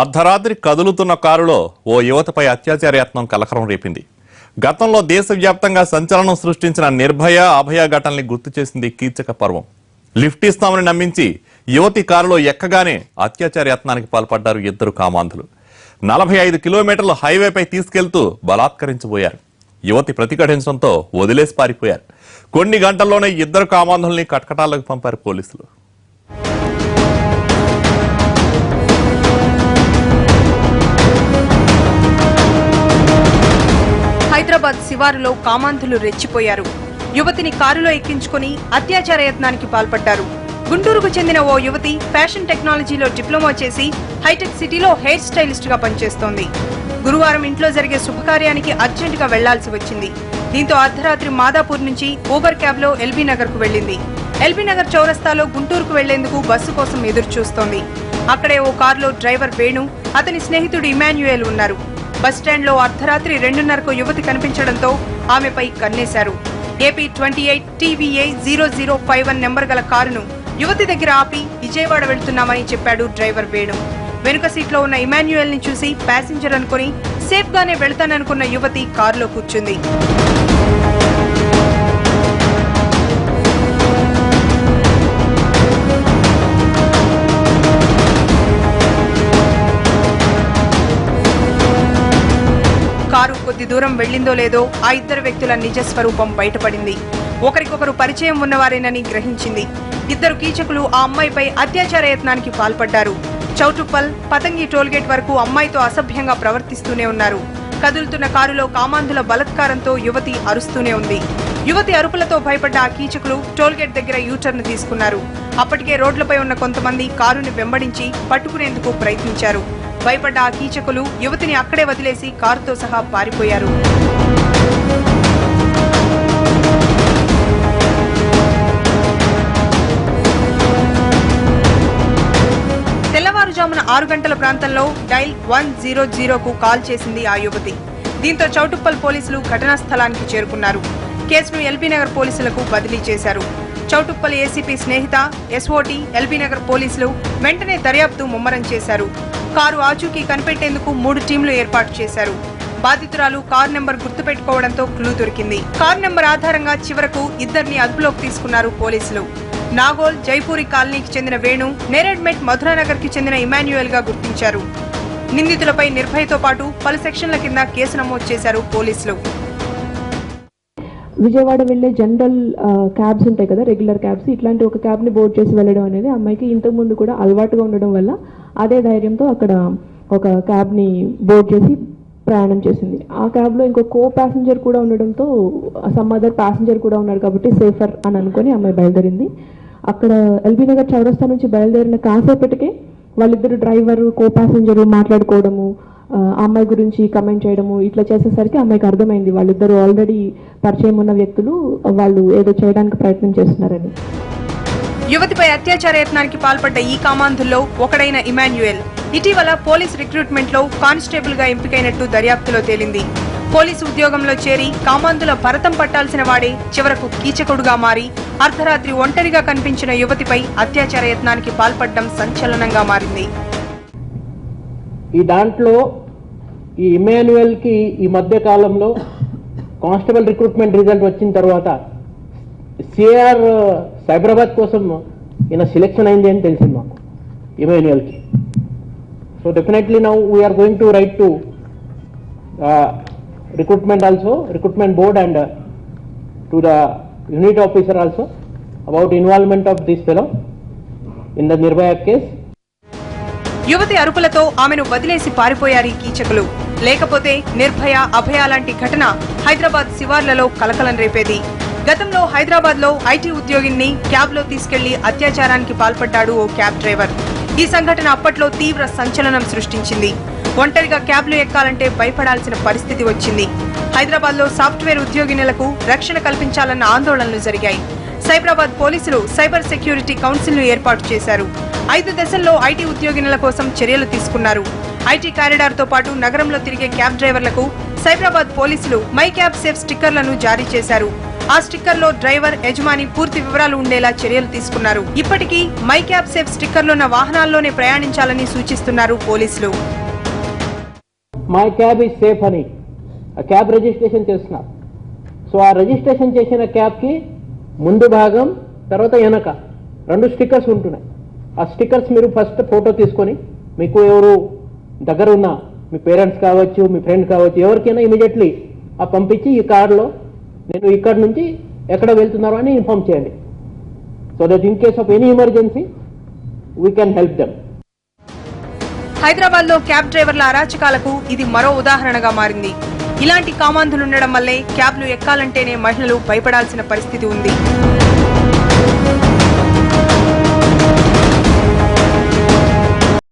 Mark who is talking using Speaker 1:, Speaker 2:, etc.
Speaker 1: అర్ధరాత్రి కదులుతున్న కారులో ఓ యువతపై అత్యాచార యత్నం కలకరం రేపింది. గతంలో దేశవ్యాప్తంగా సంచలనం సృష్టించిన నిర్భయ అభయ ఘటనల్ని గుర్తు చేసింది కీచక పర్వం. లిఫ్ట్ ఇస్తామని నమ్మించి యువతి కారులో ఎక్కగానే అత్యాచార యత్నానికి పాల్పడ్డారు ఇద్దరు కామాంధులు. నలభై ఐదు కిలోమీటర్లు హైవేపై తీసుకెళ్తూ బలాత్కరించబోయారు. యువతి ప్రతిఘటించడంతో వదిలేసి పారిపోయారు. కొన్ని గంటల్లోనే ఇద్దరు కామాంధుల్ని కటకటాలకు పంపారు పోలీసులు.
Speaker 2: శివారులో కామాంధులు రెచ్చిపోయారు. యువతిని కారులో ఎక్కించుకుని అత్యాచార యత్నానికి పాల్పడ్డారు. గుంటూరుకు చెందిన ఓ యువతి ఫ్యాషన్ టెక్నాలజీలో డిప్లొమా చేసి హైటెక్ సిటీలో హెయిర్ స్టైలిస్ట్గా పనిచేస్తోంది. గురువారం ఇంట్లో జరిగే శుభకార్యానికి అర్జెంటుగా వెళ్ళాల్సి వచ్చింది. దీంతో అర్ధరాత్రి మాదాపూర్ నుంచి ఊబర్ క్యాబ్లో ఎల్బీ నగర్కు వెళ్ళింది ఎల్బీ నగర్ చౌరస్తాలో గుంటూరుకు వెళ్ళేందుకు బస్సు కోసం ఎదురు చూస్తోంది అక్కడే ఓ కారులో డ్రైవర్ వేణు అతని స్నేహితుడు ఇమాన్యుయేల్ ఉన్నారు. బస్ అర్ధరాత్రి రెండున్నరకు యువతి కనిపించడంతో ఆమెపై కన్నేశారు. AP twenty eight TVA zero zero five one number గల కారును యువతి దగ్గర ఆపి విజయవాడ వెళ్తున్నామని చెప్పాడు డ్రైవర్ వేణు. వెనుక సీట్లో ఉన్న ఇమాన్యుయల్ని చూసి ప్యాసింజర్ అనుకుని సేఫ్ గానే వెళ్తాననుకున్న యువతి కారులో కూర్చుంది. కారు కొద్ది దూరం వెళ్ళిందో లేదో ఆ ఇద్దరు వ్యక్తుల నిజ స్వరూపం బయటపడింది. ఒకరికొకరు పరిచయం ఉన్నవారేనని గ్రహించింది. ఇద్దరు కీచకులు ఆ అమ్మాయిపై అత్యాచార యత్నానికి పాల్పడ్డారు. చౌటుప్పల్ పతంగి టోల్గేట్ వరకు అమ్మాయితో అసభ్యంగా ప్రవర్తిస్తూనే ఉన్నారు. కదులుతున్న కారులో కామాంధుల బలత్కారంతో యువతి అరుస్తూనే ఉంది. యువతి అరుపులతో భయపడ్డ ఆ కీచకులు టోల్గేట్ దగ్గర యూటర్న్ తీసుకున్నారు. అప్పటికే రోడ్లపై ఉన్న కొంతమంది కారుని వెంబడించి పట్టుకునేందుకు ప్రయత్నించారు. భయపడ్డ ఆ కీచకులు యువతిని అక్కడే వదిలేసి కారుతో సహా పారిపోయారు. తెల్లవారుజామున ఆరు గంటల ప్రాంతంలో డైల్ వన్ జీరో జీరోకు కాల్ చేసింది ఆ యువతి. దీంతో చౌటుప్పల్ పోలీసులు ఘటనా స్థలానికి చేరుకున్నారు. కేసును ఎల్బీ నగర్ పోలీసులకు బదిలీ చేశారు. Choutuppal ACP Snehitha SOT LB Nagar పోలీసులు వెంటనే దర్యాప్తు ముమ్మరం చేశారు. కారు ఆచూకీ కనిపెట్టేందుకు మూడు టీంలు ఏర్పాటు చేశారు. బాధితురాలు కారు నెంబర్ గుర్తుపెట్టుకోవడంతో క్లూ దొరికింది. కారు నెంబర్ ఆధారంగా చివరకు ఇద్దరిని అదుపులోకి తీసుకున్నారు పోలీసులు. నాగోల్ జైపూరి కాలనీకి చెందిన వేణు నేరెడ్మెట్ మధురానగర్కి చెందిన ఇమాన్యుయల్గా గుర్తించారు. నిందితులపై నిర్భయతో పాటు పలు సెక్షన్ల కింద కేసు నమోదు చేశారు పోలీసులు.
Speaker 3: విజయవాడ వెళ్ళే జనరల్ క్యాబ్స్ ఉంటాయి కదా రెగ్యులర్ క్యాబ్స్ ఇట్లాంటి ఒక క్యాబ్ని బోర్డ్ చేసి వెళ్ళడం అనేది అమ్మాయికి ఇంతకు ముందు కూడా అలవాటుగా ఉండడం వల్ల అదే ధైర్యంతో అక్కడ ఒక క్యాబ్ని బోర్డ్ చేసి ప్రయాణం చేసింది. ఆ క్యాబ్లో ఇంకో కో ప్యాసింజర్ కూడా ఉండడంతో సమ్ అదర్ ప్యాసింజర్ కూడా ఉన్నాడు కాబట్టి సేఫర్ అని అనుకొని అమ్మాయి బయలుదేరింది. అక్కడ ఎల్బీ నగర్ చౌరస్తా నుంచి బయలుదేరిన కాసేపటికే వాళ్ళిద్దరు డ్రైవర్ కో ప్యాసింజర్ మాట్లాడుకోవడము అమ్మాయి గురించి కమెంట్ చేయడము ఇట్లా చేసేసరికి అమ్మాయికి అర్థమైంది. వాళ్ళిద్దరు ఆల్రెడీ పరిచయం ఉన్న వ్యక్తులు వాళ్ళు ఏదో చేయడానికి ప్రయత్నం చేస్తున్నారని.
Speaker 2: యువతిపై అత్యాచార యత్నానికి పాల్పడ్డ ఈ కామాంధుల్లో ఒకడైన ఇమాన్యుయల్. ఇటీవల పోలీస్ రిక్రూట్మెంట్లో కానిస్టేబుల్గా ఎంపికైనట్టు దర్యాప్తులో తేలింది. పోలీసు ఉద్యోగంలో చేరి కామాంధుల భరతం పట్టాల్సిన వాడే చివరకు కీచకుడుగా మారి అర్ధరాత్రి ఒంటరిగా కనిపించిన యువతిపై అత్యాచార యత్నానికి పాల్పడడం సంచలనంగా మారింది.
Speaker 4: ఈ దాంట్లో ఈ ఇమాన్యుయల్కి ఈ మధ్య కాలంలో కానిస్టేబుల్ రిక్రూట్మెంట్ రిజల్ట్ వచ్చిన తర్వాత సిఆర్ సైబరాబాద్ కోసం ఈయన సెలెక్షన్ అయింది అని తెలిసింది మాకు ఇమాన్యుయల్కి so definitely now we are going to write to recruitment also recruitment board and to the unit officer also about involvement of this fellow in the Nirbhaya case
Speaker 2: యువతి అరుపులతో ఆమెను వదిలేసి పారిపోయారు ఈ కీచకులు. లేకపోతే నిర్భయ అభయ లాంటి ఘటన హైదరాబాద్ శివార్లలో కలకలం రేపేది. గతంలో హైదరాబాద్లో ఐటీ ఉద్యోగిని క్యాబ్లో తీసుకెళ్ళి అత్యాచారానికి పాల్పడ్డాడు ఓ క్యాబ్ డ్రైవర్. ఈ సంఘటన అప్పట్లో తీవ్ర సంచలనం సృష్టించింది. ఒంటరిగా క్యాబ్లు ఎక్కాలంటే భయపడాల్సిన పరిస్థితి వచ్చింది. హైదరాబాద్లో సాఫ్ట్వేర్ ఉద్యోగినులకు రక్షణ కల్పించాలన్న ఆందోళనలు జరిగాయి. సైబరాబాద్ పోలీసులు సైబర్ సెక్యూరిటీ కౌన్సిల్ను ఏర్పాటు చేశారు. ఐదు దశల్లో ఐటీ ఉద్యోగినుల కోసం చర్యలు తీసుకున్నారు. ఐటీ కారిడార్తో పాటు నగరంలో తిరిగే క్యాబ్ డ్రైవర్లకు సైబరాబాద్ పోలీసులు మై క్యాబ్ సేఫ్ స్టిక్కర్లను జారీ చేశారు. ఆ స్టిక్కర్లో డ్రైవర్ యజమాని పూర్తి వివరాలు ఉండేలా చర్యలు తీసుకున్నారు. ఇప్పటికీ మై క్యాబ్ సేఫ్ స్టిక్కర్లున్న వాహనాల్లోనే ప్రయాణించాలని సూచిస్తున్నారు పోలీసులు.
Speaker 4: మై క్యాబ్ ఈజ్ సేఫ్ అని ఆ క్యాబ్ రిజిస్ట్రేషన్ చేస్తున్నారు సో ఆ రిజిస్ట్రేషన్ చేసిన క్యాబ్కి ముందు భాగం తర్వాత వెనక రెండు స్టిక్కర్స్ ఉంటున్నాయి. ఆ స్టిక్కర్స్ మీరు ఫస్ట్ ఫోటో తీసుకొని మీకు ఎవరు దగ్గర ఉన్న మీ పేరెంట్స్ కావచ్చు మీ ఫ్రెండ్ కావచ్చు ఎవరికైనా ఇమీడియట్లీ ఆ పంపించి ఈ కార్లో నేను ఇక్కడ నుంచి ఎక్కడ వెళ్తున్నారో అని ఇన్ఫామ్ చేయండి. So that in case of any emergency we can help them
Speaker 2: హైదరాబాద్లో క్యాబ్ డ్రైవర్ల అరాచకాలకు ఇది మరో ఉదాహరణగా మారింది. ఇలాంటి కామాంధులుండడం వల్లే క్యాబ్లు ఎక్కాలంటేనే మహిళలు భయపడాల్సిన పరిస్థితి ఉంది.